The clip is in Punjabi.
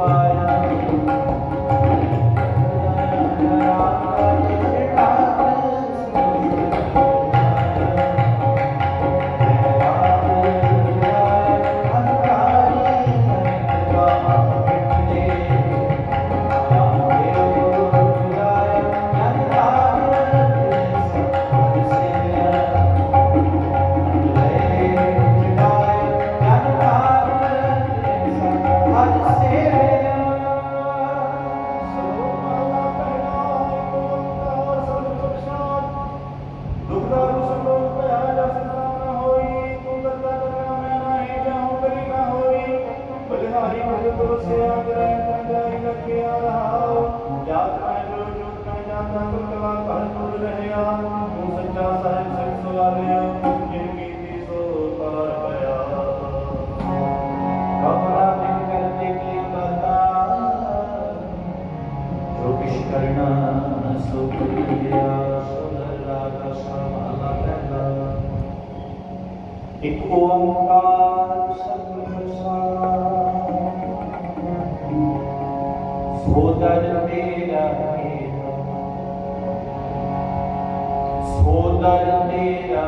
Bye. ਇਕ ਓੰਕਾਰ ਸਤਿਗੁਰ ਸਾਹਿਬ ਸੋਦਰ ਤੇਰਾ ਕੀਰਤਨ ਸੋਦਰ ਤੇਰਾ